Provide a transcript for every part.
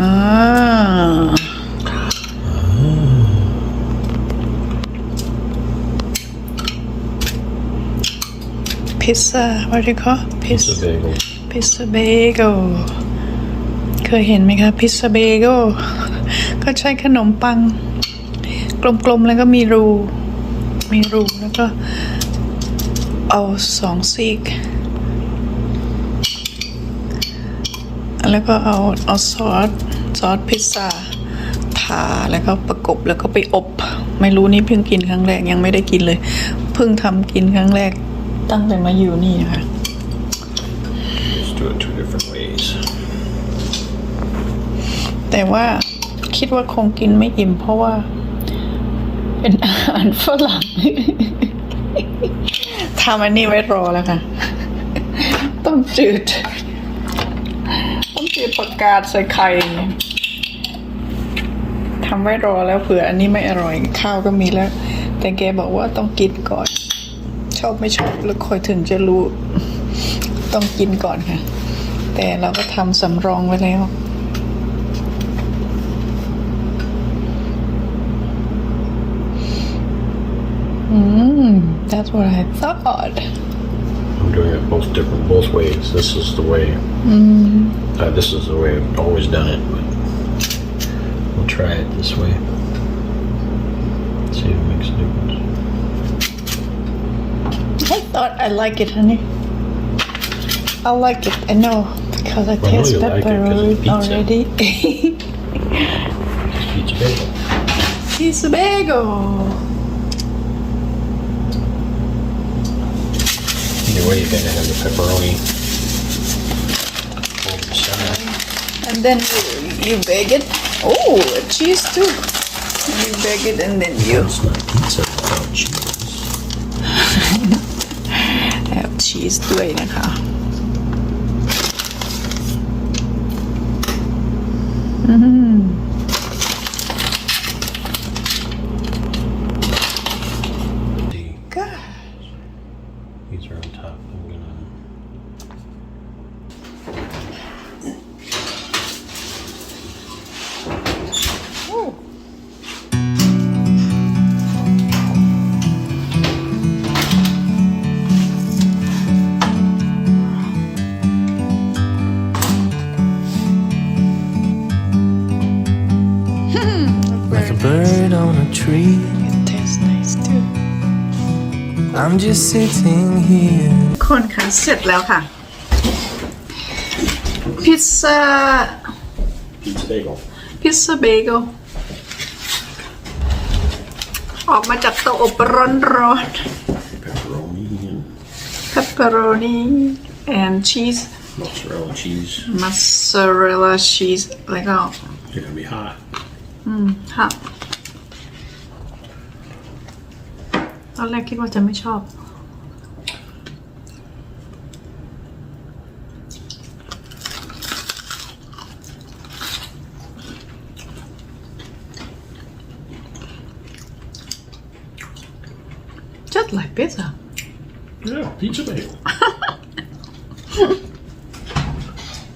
อ่าพิซซ่า what do you call It's a bagel. พิซซ่าเบเกลเคยเห็นไหมคะพิซซ่าเบเกลก็ใช้ขนมปัง กลมๆแล้วก็มีรู มีรูแล้วก็เอาสองซีก แล้วก็เอาเอาซอสซอสพิซซ่าทาแล้วก็ประกบแล้วก็ไปอบ ไม่รู้นี่เพิ่งกินครั้งแรกยังไม่ได้กินเลย เพิ่งทำกินครั้งแรกตั้งแต่มาอยู่นี่ค่ะ Let's do it two different ways. แต่ว่าคิดว่าคงกินไม่อิ่มเพราะว่า เป็นอาหารฝรั่งทำอันนี้ไว้รอแล้วค่ะ ต้มจืด ต้มจืดผักกาดใส่ไข่ทำไว้รอแล้วเผื่ออันนี้ไม่อร่อยข้าวก็มีแล้ว แต่แกบอกว่าต้องกินก่อน ชอบไม่ชอบแล้วคอยถึงจะรู้ ต้องกินก่อนค่ะ แต่เราก็ทำสำรองไว้แล้ว Mm, that's what I thought. I'm doing it both different, both ways. This is the way. Uh, this is the way I've always done it, but we'll try it this way. See if it makes a difference. I thought I like it, honey. I like it. I know because I Well, taste you like it pepperoni it's pizza. already. Each bagel. Pizza bagel. Either way, you're gonna have the pepperoni over the center. And then you, you bake it. Oh, cheese too. You bake it and then you It's not pizza without cheese. have cheese ด้วยนะคะ See, I'm just sitting here. คนค่ะเสร็จแล้วค่ะ พิซซ่า Pizza bagel. พิซซ่าเบเกลออกมาจากเตาอบร้อนร้อน Pepperoni and ๆ pepperoni and cheese mozzarella cheese. mozzarella cheese แล้วก็ They're gonna be hot. ค่ะ อนแรกคิดว่าจะไม่ชอบ just like pizza Yeah, pizza bagel.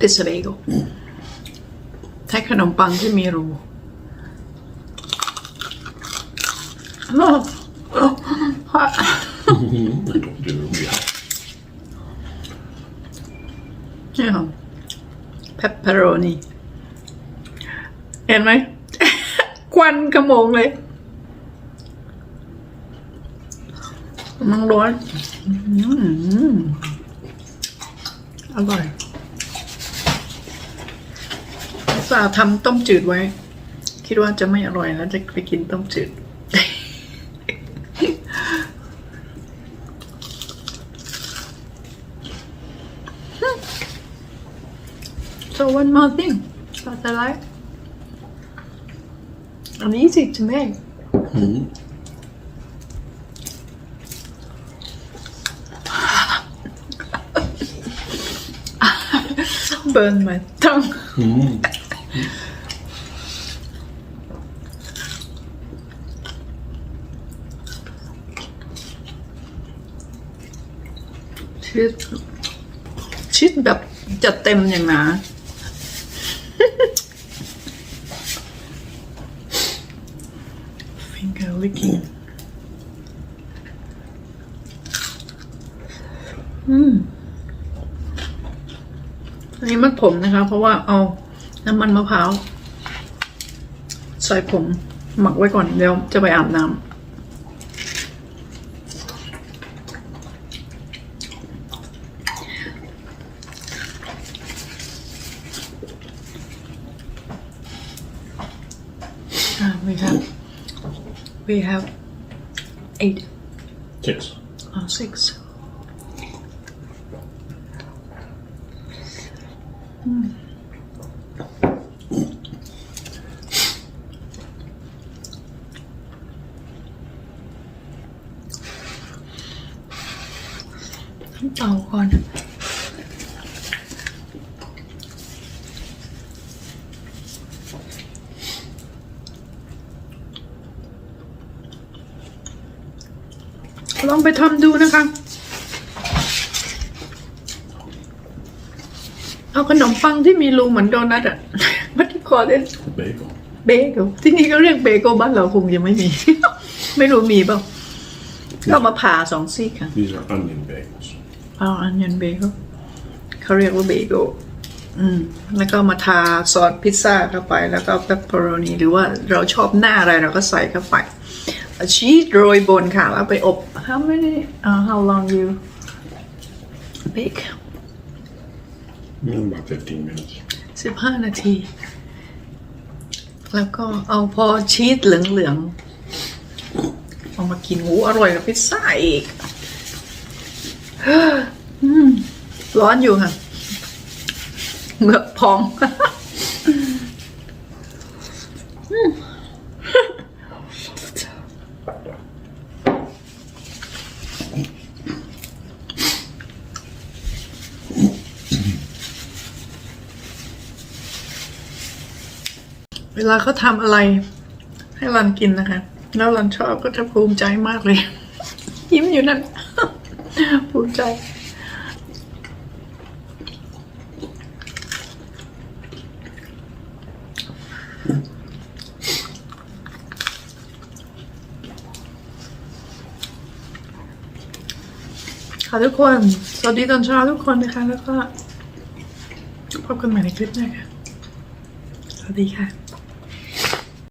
pizza bagel ใช้ขนมปังที่มีรูโอ้ I told you it'll be hot. นี่ค่ะ pepperoni เห็นไหม ควันขโมงเลยมันร้อนอืมอร่อยสาห์ทำต้มจืดไว้ คิดว่าจะไม่อร่อยแล้วจะไปกินต้มจืด So one more thing that I like. And easy to make. Burn my tongue.ชีสชีสแบบจัดเต็มอย่างหนา licking อืมอันนี้มันผมนะคะ เพราะว่าเอาน้ำมันมะพร้าวใส่ผมหมักไว้ก่อนเดี๋ยวจะไปอาบน้ำ Ah, we have We have eight. Six. Oh, six. Mm. Oh, God. ลองไปทำดูนะคะ เอาขนมปังที่มีรูเหมือนโดนัทอะวัดที่คอเล่น Bagel. เบเกิลที่นี่ก็เรียกเบเกิลบ้านเราคงยังไม่มี ไม่รู้มีเปล่าก็เอามาผ่าสองซี่ค่ะ These are onion bagels. เอาอันยันเบเกิลเขาเรียกว่าเบเกิลอืมแล้วก็มาทาซอสพิซซ่าเข้าไป แล้วก็เปปเปอโรนีหรือว่าเราชอบหน้าอะไรเราก็ใส่เข้าไป ชีสโรยบนค่ะแล้วไปอบ how many uh, how long you bake Mm, about 15 minutes. สิบห้านาที แล้วก็เอาพอชีสเหลืองๆเอามากินหูอร่อยกับพิซซ่าอีกอืมร้อนอยู่ค่ะเหงือกพอง เวลาเขาทำอะไร ให้รันกินนะคะ แล้วรันชอบก็จะภูมิใจมากเลย ยิ้มอยู่นั่น ภูมิใจค่ะทุกคน สวัสดีตอนเช้าทุกคนนะคะ แล้วก็พบกันใหม่ในคลิปหน้าค่ะ สวัสดีค่ะ